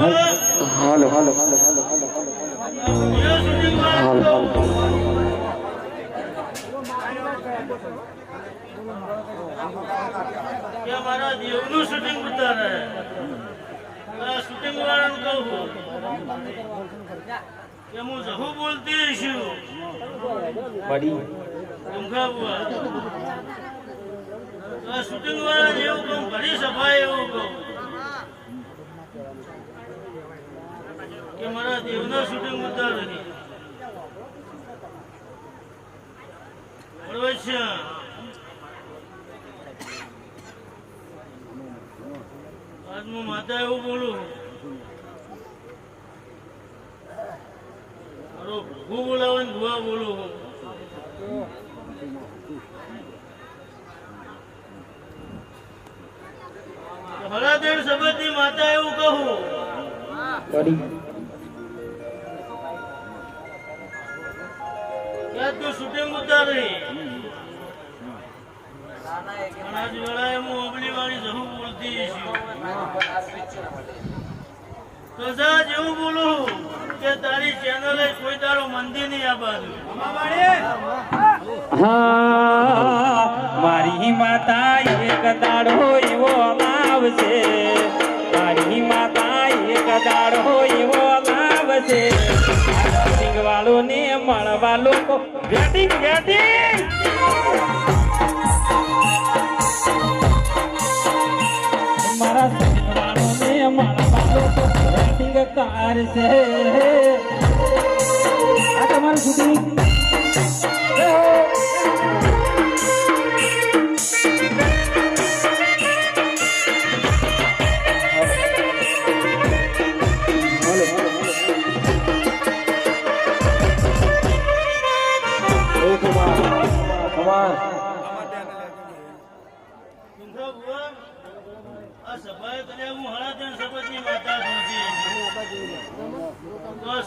હાલો હાલો હાલો હાલો હાલો હાલો હાલો મારા દેવનું શૂટિંગ ઉતારે. શૂટિંગ વાળાને કહું કે હું જહુ બોલતી છું પડી. શૂટિંગ વાળા જેવું કહું ઘણી સફાઈ એવું કહું. કે મારા દેવના શૂટિંગ ઉતાર છે. આજ હું માતા એવું બોલું મારો ભૂ બોલાવે ભૂવા બોલું હું હળાદેવ સબતની માતા એવું કહું. તું તારો મંદિર નહીં મારી માતા એક દાડો એવો લાવશે. મારી માતા એક દાડો એવો લાવશે. સિંગવાળો ને મળવા લોકો વેટિંગ વેટિંગ મારા સિંગવાળો ને મળવા લોકો વેટિંગ કારશે આ તમારું શૂટિંગ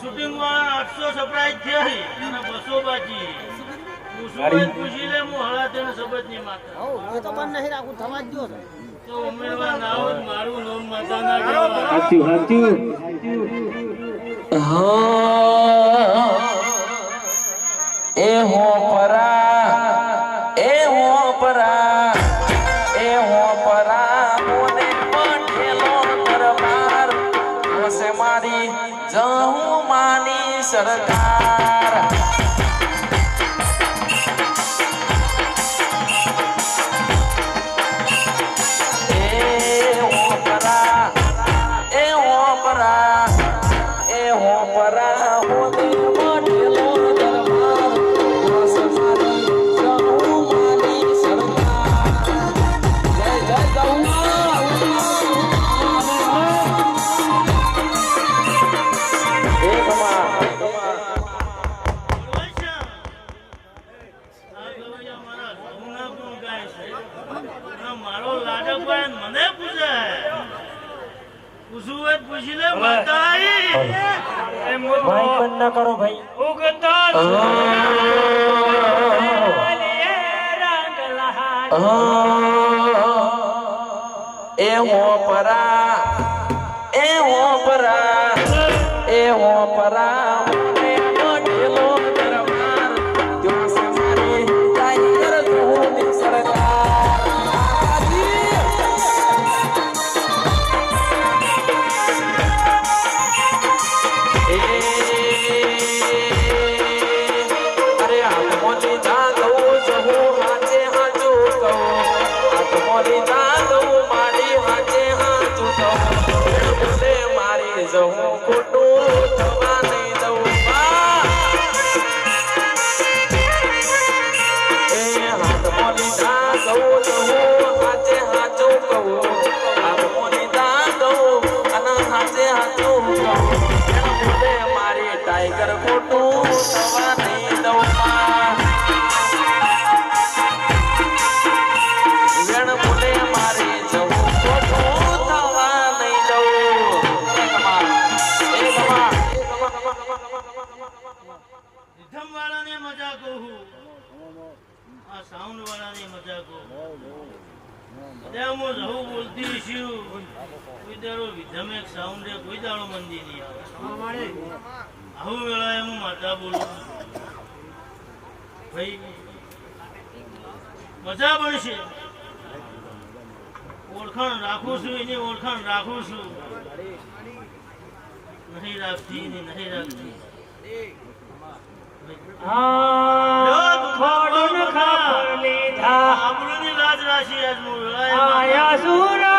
તો આ શૂટિંગ વાળા આઠસો સરપ્રાઈઝ થઈ અને બસો બાકી. પૂછી લે હું હળાદેવ સબતની માતા તો ઉમેરવા ના હોય મારું નામ માતા ના કહેવાય હાચું. હાચું. માની સરકાર. પૂછવું હોય પૂછી લે ભાઈ બંધ ના કરો ભાઈ. ઉગતા એ હો પરા એ હો પરા એ હો પરા. જાગવું મારી હાથે કહું બોલે મારી જવું ખોટું મજા કહું આ સાઉન્ડ વાળાને મજા કહું ત્યાં હું બોલતી છું. કોઈ દાડો વિધમે સાઉન્ડે કોઈ દાડો મંદી નહીં આવે. આવું વેળાએ હું માતા બોલું ભાઈ મજા પડશે. ઓળખાણ રાખું છું એની ઓળખાણ રાખું છું. નહીં રાખતી નહીં રાખતી. હું વેળાએ આયા સુર